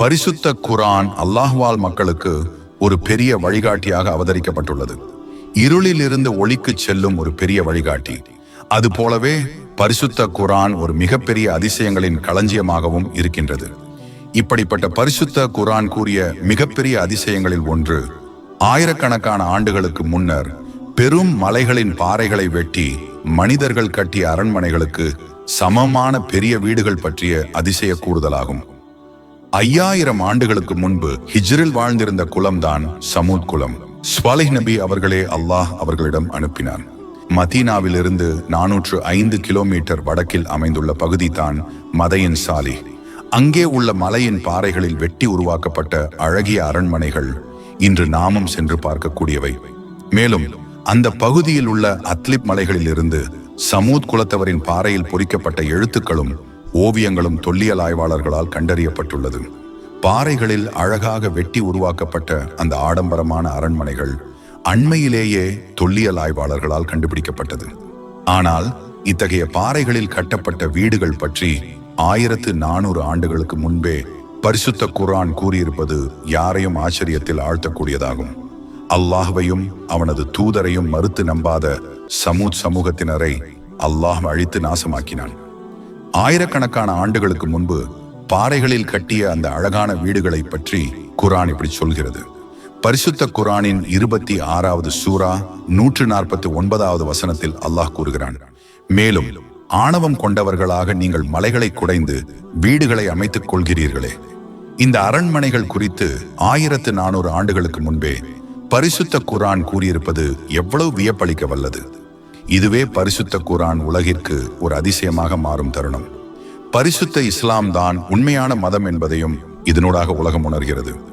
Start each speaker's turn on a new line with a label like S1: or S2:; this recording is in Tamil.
S1: பரிசுத்த குரான் அல்லாஹ்வால் மக்களுக்கு ஒரு பெரிய வழிகாட்டியாக அவதரிக்கப்பட்டுள்ளது. இருளில் இருந்து ஒளிக்கு செல்லும் ஒரு பெரிய வழிகாட்டி. அது போலவே பரிசுத்த குரான் ஒரு மிகப்பெரிய அதிசயங்களின் களஞ்சியமாகவும் இருக்கின்றது. இப்படிப்பட்ட பரிசுத்த குரான் கூறிய மிகப்பெரிய அதிசயங்களில் ஒன்று ஆயிரக்கணக்கான ஆண்டுகளுக்கு முன்னர் பெரும் மலைகளின் பாறைகளை வெட்டி மனிதர்கள் கட்டிய அரண்மனைகளுக்கு சமமான பெரிய வீடுகள் பற்றிய அதிசய கூறுதலாகும். ஐயாயிரம் ஆண்டுகளுக்கு முன்பு ஹிஜ்ரில் வாழ்ந்திருந்த குலம்தான் சமூத் குலம். ஸ்வாலிஹ் நபி அவர்களே அல்லாஹ் அவர்களிடம் அனுப்பினார் மதீனாவிலிருந்து நானூற்று ஐந்து கிலோமீட்டர் வடக்கில் அமைந்துள்ள பகுதி தான் மதையின் சாலி. அங்கே உள்ள மலையின் பாறைகளில் வெட்டி உருவாக்கப்பட்ட அழகிய அரண்மனைகள் இன்று நாமும் சென்று பார்க்கக்கூடியவை. மேலும் அந்த பகுதியில் உள்ள அத்லிப் மலைகளில் இருந்து சமூத் குலத்தவரின் பாறையில் பொறிக்கப்பட்ட எழுத்துக்களும் ஓவியங்களும் தொல்லியல் ஆய்வாளர்களால் கண்டறியப்பட்டுள்ளது. பாறைகளில் அழகாக வெட்டி உருவாக்கப்பட்ட அந்த ஆடம்பரமான அரண்மனைகள் அண்மையிலேயே தொல்லியல் ஆய்வாளர்களால் கண்டுபிடிக்கப்பட்டது. ஆனால் இத்தகைய பாறைகளில் கட்டப்பட்ட வீடுகள் பற்றி ஆயிரத்து நானூறு ஆண்டுகளுக்கு முன்பே பரிசுத்த குர்ஆன் கூறியிருப்பது யாரையும் ஆச்சரியத்தில் ஆழ்த்தக்கூடியதாகும். அல்லாஹ்வையும் அவனது தூதரையும் மறுத்து நம்பாத சமூத் சமூகத்தினரை அல்லாஹ் அழித்து நாசமாக்கினான். ஆயிரக்கணக்கான ஆண்டுகளுக்கு முன்பு பாறைகளில் கட்டிய அந்த அழகான வீடுகளை பற்றி குரான் இப்படி சொல்கிறது. பரிசுத்த குரானின் இருபத்தி ஆறாவது சூரா நூற்று நாற்பத்தி ஒன்பதாவது வசனத்தில் அல்லாஹ் கூறுகிறான். மேலும் ஆணவம் கொண்டவர்களாக நீங்கள் மலைகளை குடைந்து வீடுகளை அமைத்துக் கொள்கிறீர்களே. இந்த அரண்மனைகள் குறித்து ஆயிரத்து நானூறு ஆண்டுகளுக்கு முன்பே பரிசுத்த குரான் கூறியிருப்பது எவ்வளவு வியப்பளிக்க வல்லது இதுவே பரிசுத்த குரான் உலகிற்கு ஒரு அதிசயமாக மாறும் தருணம். பரிசுத்த இஸ்லாம் தான் உண்மையான மதம் என்பதையும் இதனூடாக உலகம் உணர்கிறது.